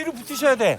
뒤로 붙으셔야 돼.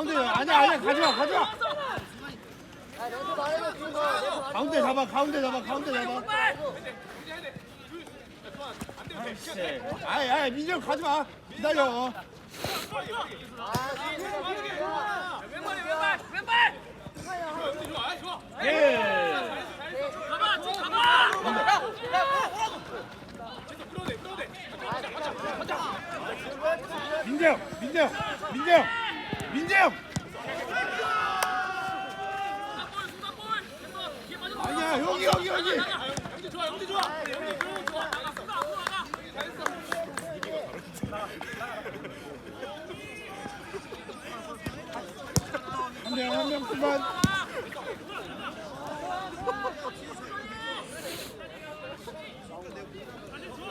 가운데 아니야 아니야 가지마 가지마. 가운데 잡아 가운데 잡아 가운데 잡아. 아이 아이 민정 가지마. 기다려. 왼발이 왼발 왼발 예. 가봐 지금 가봐 민정 민정 민정 민정 아니야 여기 여기 여기 형제 좋아 형제 좋아. 형제 좋아. 나갔어 나가. 한명한명 수만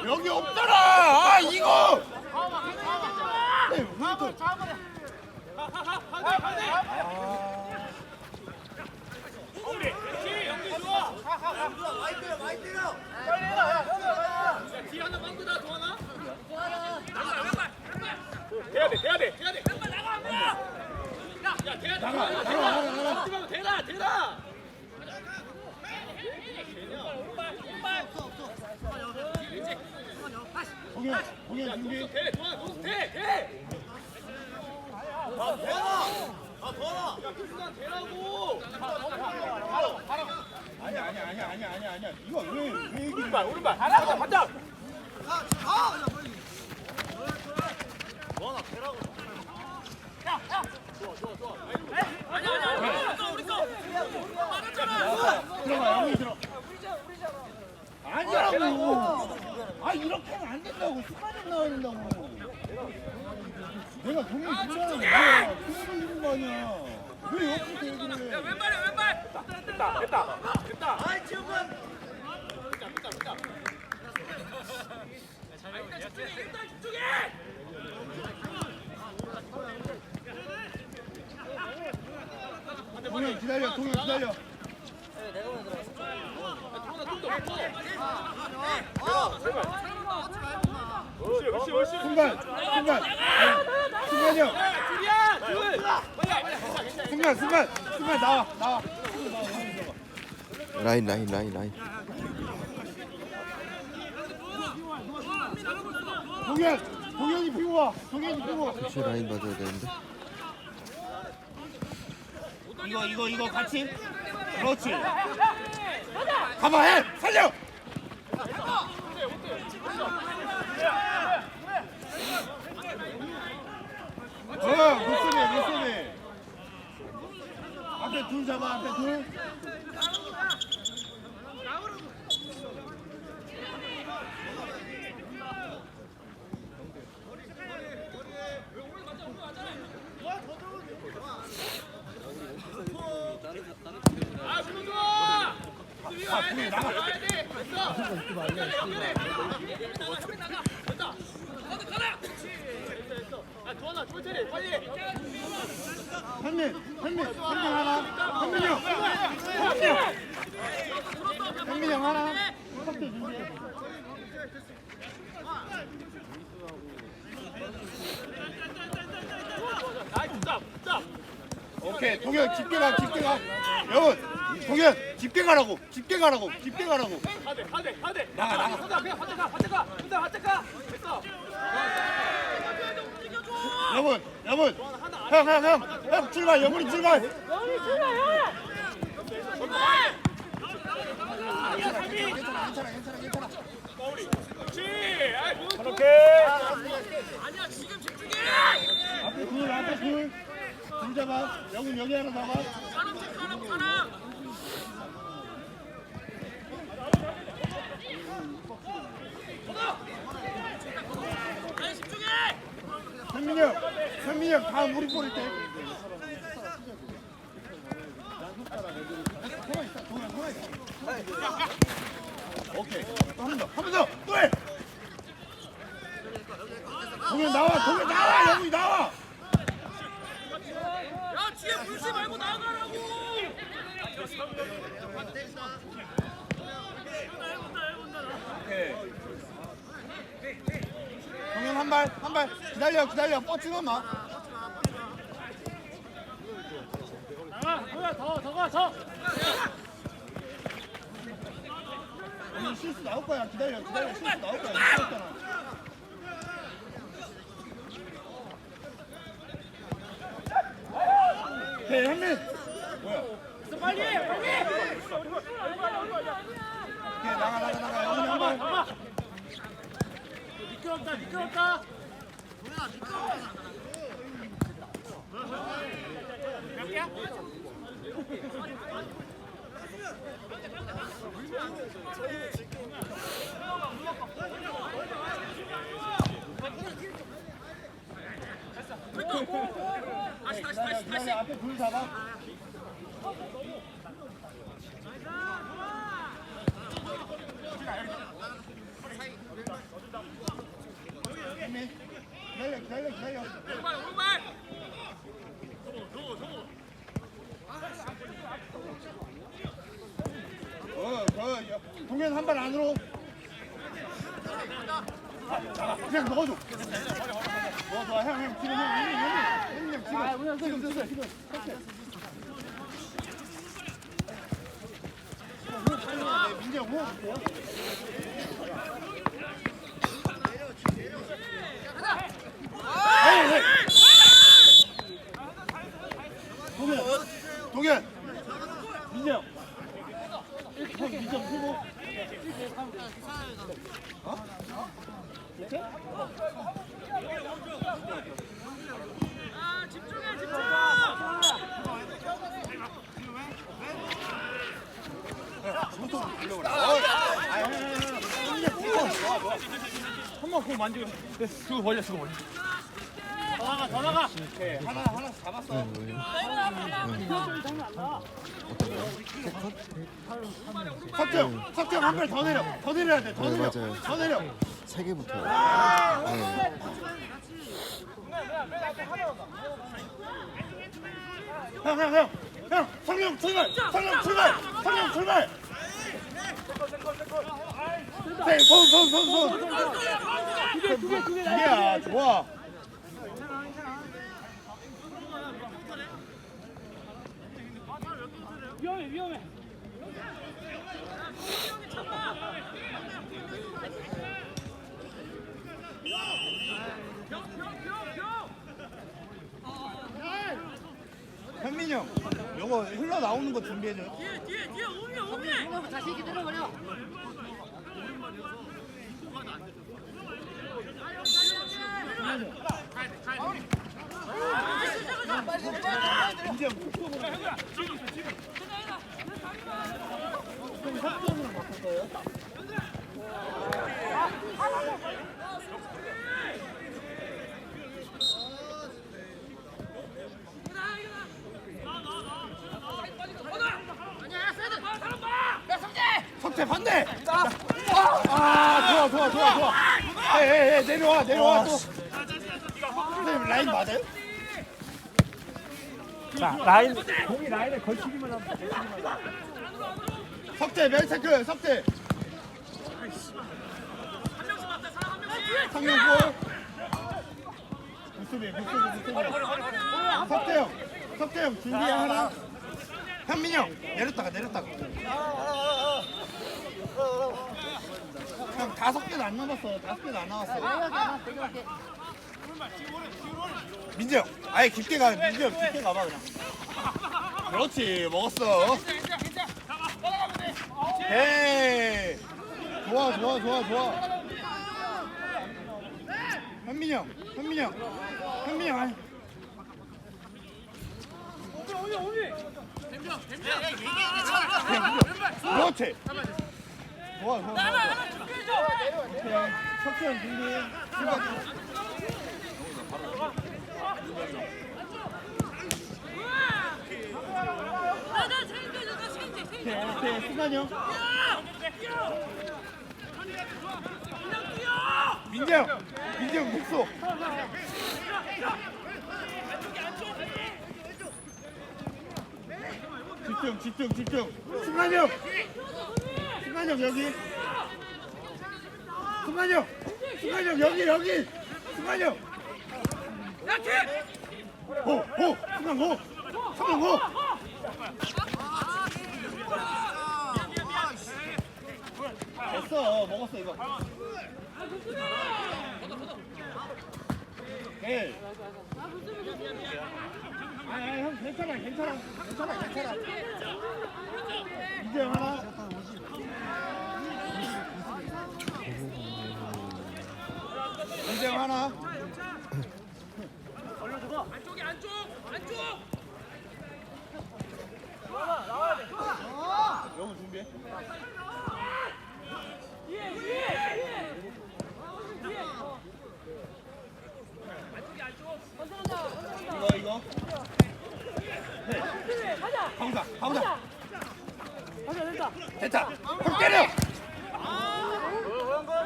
여기 없더라! 아 이거! 네, 왜 또- 뒤 돼야 돼 돼야 돼 돼야 돼 왼발 나가 안 보여 야 돼야 돼 나가 나가 나가 나가 말고 대라 대라 왼발 왼발 공연 공연 준비 대 동하나 너대 대. 아 대라 아 더라 야 교수관 대라고 아니야 아니야. 아니야 아니야 아니야 아니야 이거 왜 왜 얘기를 오른발 오른발 반대 반대 아니야 아니야 우리 거 우리 거 말았잖아 들어가 여기 들어 아니라고 아 이렇게 하면 안 된다고. 습관이 나와야 된다고 내가 주잖아 뭐야 그래도 이런 거 아니야 왜 옆에서 얘기를 해 왼발에 왼발 됐다 됐다 됐다 아이 지금 됐다 됐다 됐다 일단 집중해 일단 집중해 동현 기다려 동현 기다려 내가 먼저 들어갔어. 옳지 옳지 순간 순간 순간이요 둘이야 둘 순간 순간 순간 나와 나와. 라인 라인 라인 라인. 동현 동현이 피고 와. 동현이 피고 혹시 라인 봐줘야 되는데? 이거 이거 이거 같이? 그렇지. 가봐 해! 살려 어 못쏘네 못쏘네 앞에 둘 잡아 앞에 둘 아 주문 좋아 아, 둘이 나가. 가야 돼 됐어 나가 나가 됐다 가자 가자 아 도와나 쫄 차례 빨리 현민, 현민, 현민 하나, 현민이 형, 현민이 형, 현민이 형 하나, 컵대 준비해. 나이스 자, 자. 오케이, 동현 집게 가, 집게 가. 여러분, 동현 집게 가라고, 집게 가라고, 집게 가라고. 하대 하대 하대. 나가, 나가. 하대 그냥 하대 가 하대 가. 근데 하대 가. 됐어. 여러분, 여러분, 형, 형, 형, 형 출발, 영훈이 출발. 그렇지. 아이 굿. 굿. 앞에 둘, 앞에 둘. 둘 잡아. 영훈 여기 하나 잡아. 현민이 형, 현민이 형 다음 우리 볼일 때. 오케이. 한번 더, 한번 더, 또 해. 동현 나와, 동현 나와, 영훈이 나와. 야 물지 말고 나가라고. 동현 한 발, 한 발. 기다려, 기다려. 뻗지만 마. 나가. 뭐야 더 더 가, 더. 오늘 실수 나올 거야. 기다려, 기다려. 실수 나올 거야. 오케이, 현민. 뭐야? 빨리 해, 빨리. 오케이, 나가, 나가, 나가. 영훈이 한 발. 미끄럽다 미끄럽다. 기다려, 기 다려. 앞에 둘 잡아. 기다려, 기다려, 기다려. 오른발 오른발. 어, 그 여- 동현 한 발 안으로. 자, 그냥 넣어줘. 넣어줘, 형, 형 지금 형, 지금, 지금, 지금. 네, 민재 형 호흡 돼요? 에이, 에이. 동현, 동현. 민재 형. 형 2점 풀고 아 집중해 집중. 한번 그거 만지고. 네, 그거 벌려, 그거 벌려. 더 나가 더 나가. 하나 하나 잡았어. 석정, 석정 한 발 더 내려, 더 내려야 돼, 더 네, 내려, 맞아요. 더 내려. 세 개부터. 네. 형, 형, 형, 형, 성령 출발, 성령 출발, 성령 출발. 이야, 좋아. 위험해 위험해. 현민이 형, 요거 흘러 나오는 거 준비해줘. 뒤에 뒤에 민재 형, 속도로. 형, 석정으로 바꿀 거예요? 석재 반대! 아, 좋아, 좋아, 좋아, 좋아. 에, 에, 에, 내려와, 내려와, 또. 선생님, 라인 맞아요? 자 라인 공이 라인에 걸치기만 하면 돼. 석재 멜체크 석재 상명골 무수비 무수비 무수비 석재 형 석재 형 준비 하나 현민이 형 내렸다가 내렸다가 형 다섯 개도 안 남았어 다섯 개도 안 나왔어 내려갈게 민재 형 아예 깊게 가. 민재 형 깊게 가봐 그냥. 그렇지 먹었어. 에이. 좋아 좋아 좋아 좋아. 현민이 형 현민이 형. 현민이 형 아니. 그렇지 좋아 좋아 좋아 오케이 석현 준비 오케이 오케이 승관이 형 민재 형 민재 형 목소 집중 집중 집중 형 형 여기 승관이 형 여기 여기 승관이 형 호! 호! 승관 호! 됐어 먹었어 이거 네. 아니 아니 형 괜찮아 괜찮아 괜찮아 괜찮아 이제 하나 이제 하나 안쪽에 안쪽 안쪽 영훈 준비해 이거 이거 네. 가보자 가보자 됐다. 형 때려.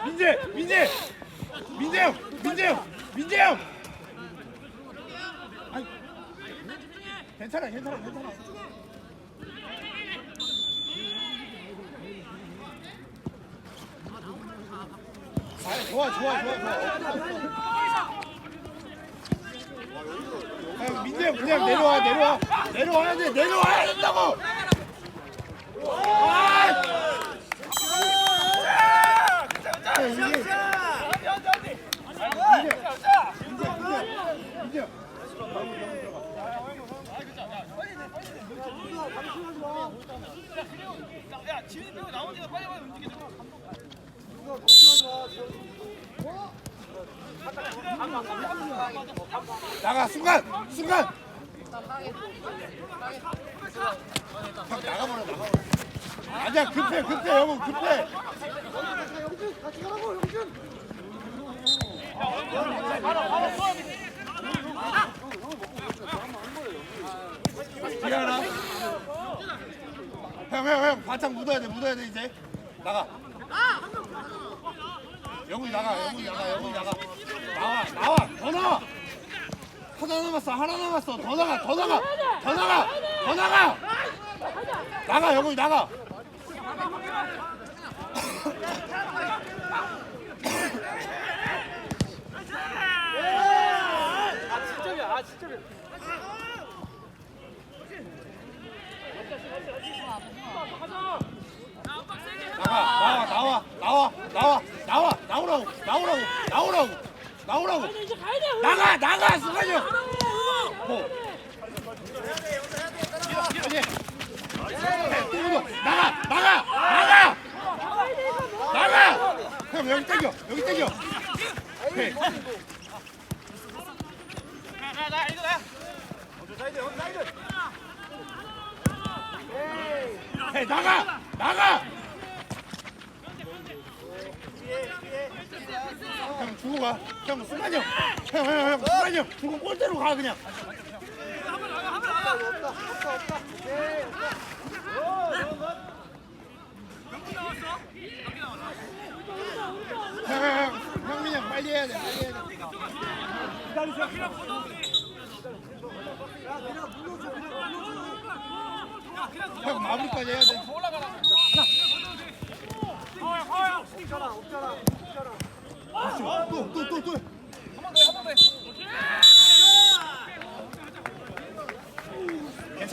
민재 민재. 민재 형 민재 형 민재 형. 아니. 괜찮아 괜찮아 괜찮아. 아, 좋아 좋아 좋아 좋아 아, 민재 형 그냥 내려와 내려와 내려와야 돼 내려와야 된다고 아! 야, 이게- 민재, 민재, 민재, 민재. 야 지훈이 빼고 나머지가 빨리 빨리 움직이자 나가 순간 순간 형 나가버려 나가버려 아니야 급해 급해 영웅 급해. 미안하 형형형 바짝 묻어야 돼 묻어야 돼 이제. 나가. 영웅이 나가 영웅이 나가 영웅이 나가. 나와 나와 더 나와. 하나 남았어 하나 남았어. 더 나가 더 나가 더 나가 더 나가. 나가 영웅이 나가 나가 나와 나와 나와 나와 나와 나오라고 나오라고 나오라고 나오라고 이제 가야 돼. 우리. 나가 나가 순간이요 뭐 나가 나가 나가 나가 형 여기 당겨 오케이 나나 이거 나. 헤이 나가 나가. 형 주고 가형 순간이 형형형 순간이 형 주고 골대로 가 그냥 그냥 물러줘 그냥 물러줘 형 마무리까지 해야 돼.